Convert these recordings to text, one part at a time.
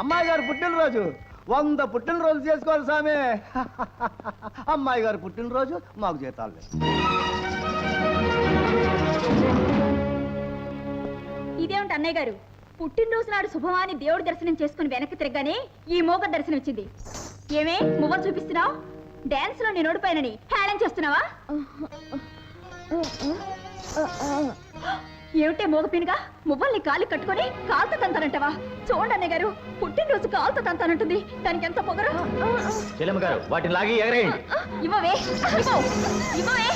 అమ్మాయి గారు పుట్టినరోజు. వంద పుట్టినరోజు చేసుకోవాలి సామె అమ్మాయి గారు పుట్టినరోజు మాకు జీతాలు. ఇదేమిటి అన్నయ్య గారు? పుట్టినరోజు నాడు శుభమాని దేవుడి దర్శనం చేసుకుని వెనక్కి తిరగగానే ఈ మోగ దర్శనం వచ్చింది. ఏమే మువ్వ చూపిస్తున్నావు? డాన్స్లో నేను ఓడిపోయానని హేళన చేస్తున్నావా? ఏమిటే మోగపినిగా మువ్వల్ని కాలు కట్టుకొని కాలుతో తంతానంటావా? చూడండి గారు పుట్టినరోజు కాలుతో తంతానంటుంది. దానికి ఎంత పొగరు? చెల్లెమ్మ గారు వాటిని లాగి ఎగరేయండి. ఇవ్వవే. ఇవ్వవు. ఇవ్వవే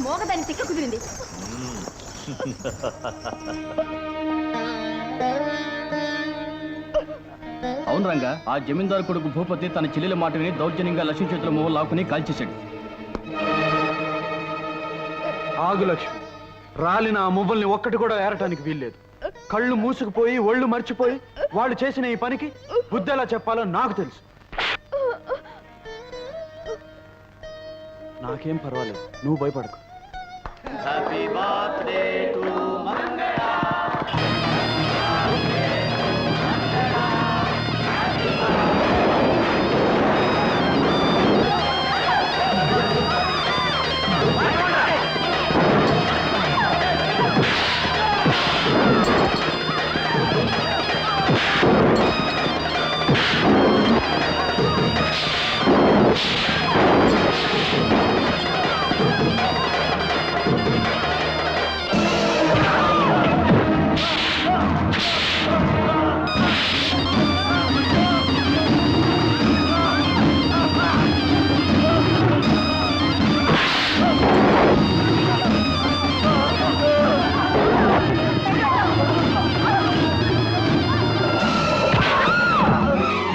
మోగదాని తిక్క కుదిరింది. అవును రంగా ఆ జమీందారు కొడుకు భూపతి తన చెల్లెల మాట విని దౌర్జన్యంగా లక్ష్మీ చేతుల మొహం లాక్కుని కాల్చేశాడు. ఆగు లక్ష్మి. రాలిన ఆ మువ్వల్ని ఒక్కటి కూడా ఏరటానికి వీల్లేదు. కళ్ళు మూసుకుపోయి ఒళ్ళు మర్చిపోయి వాళ్ళు చేసిన ఈ పనికి బుద్ధి ఎలా చెప్పాలో నాకు తెలుసు. నాకేం పర్వాలేదు. నువ్వు భయపడకు. హ్యాపీ బర్త్డే టు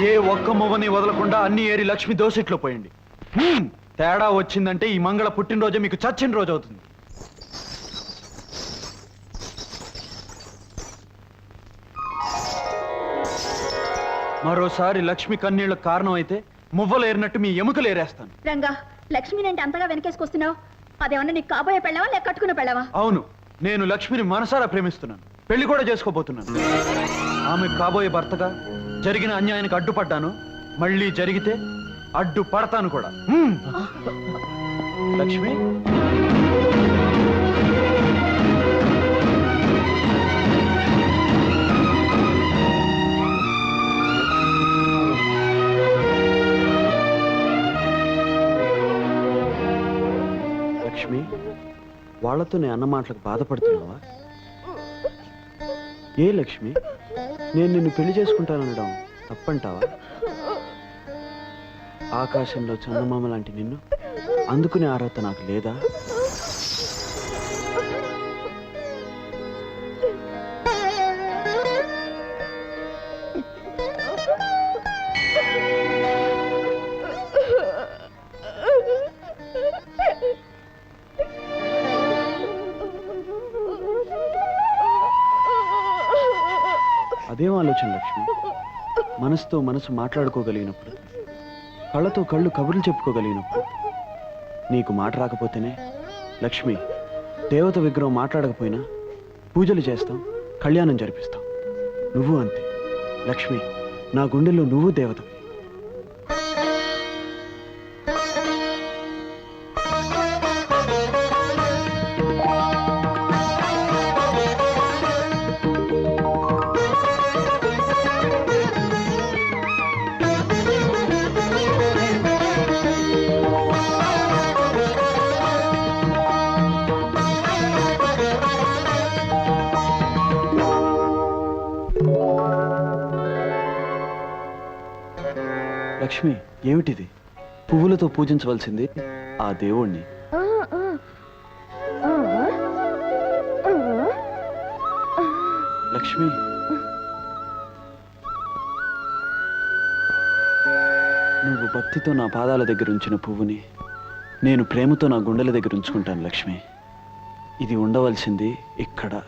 ఏ ఒక్క మువ్వని వదలకుండా అన్ని ఏరి లక్ష్మి దోసిట్లో పోయండి హ్మ్, తేడా వచ్చిందంటే ఈ మంగళ పుట్టినరోజే మీకు చచ్చిన రోజు అవుతుంది. మరోసారి లక్ష్మి కన్నీళ్ళకు కారణం అయితే మువ్వలు ఏరినట్టు మీ ఎముకలు ఏరేస్తాను. రంగా లక్ష్మిని అంటే అంతగా వెనకేసుకొస్తున్నావు. అదేమన్నా నీకు కాబోయే పెళ్ళవా లేక కట్టుకున్న పెళ్ళవా? అవును నేను లక్ష్మిని మనసారా ప్రేమిస్తున్నాను. పెళ్ళి కూడా చేసుకోబోతున్నాను. ఆమె కాబోయే భర్తగా జరిగిన అన్యాయానికి అడ్డుపడ్డాను మళ్ళీ జరిగితే అడ్డు పడతాను కూడా. లక్ష్మి? లక్ష్మి వాళ్ళతో నేను అన్న మాటలకు బాధపడుతున్నావా? ఏ లక్ష్మి? నేను నిన్ను పెళ్ళి చేసుకుంటానడం తప్పంటావా? ఆకాశంలో చందమామ లాంటి నిన్ను? అందుకునే అర్హత నాకు లేదా? అదేం ఆలోచన లక్ష్మి? మనసుతో మనసు మాట్లాడుకోగలిగినప్పుడు కళ్ళతో కళ్ళు కబుర్లు చెప్పుకోగలిగినప్పుడు నీకు మాట రాకపోతేనే లక్ష్మి దేవత విగ్రహం మాట్లాడకపోయినా పూజలు చేస్తాం కళ్యాణం జరిపిస్తాం. నువ్వు అంతే. లక్ష్మి నా గుండెల్లో నువ్వు దేవత. లక్ష్మి ఏమిటిది? పువ్వులతో పూజించవలసింది ఆ దేవుణ్ణి. లక్ష్మి. నువ్వు భక్తితో నా పాదాల దగ్గర ఉంచిన పువ్వుని నేను ప్రేమతో నా గుండెల దగ్గర ఉంచుకుంటాను లక్ష్మి. ఇది ఉండవలసింది ఇక్కడ.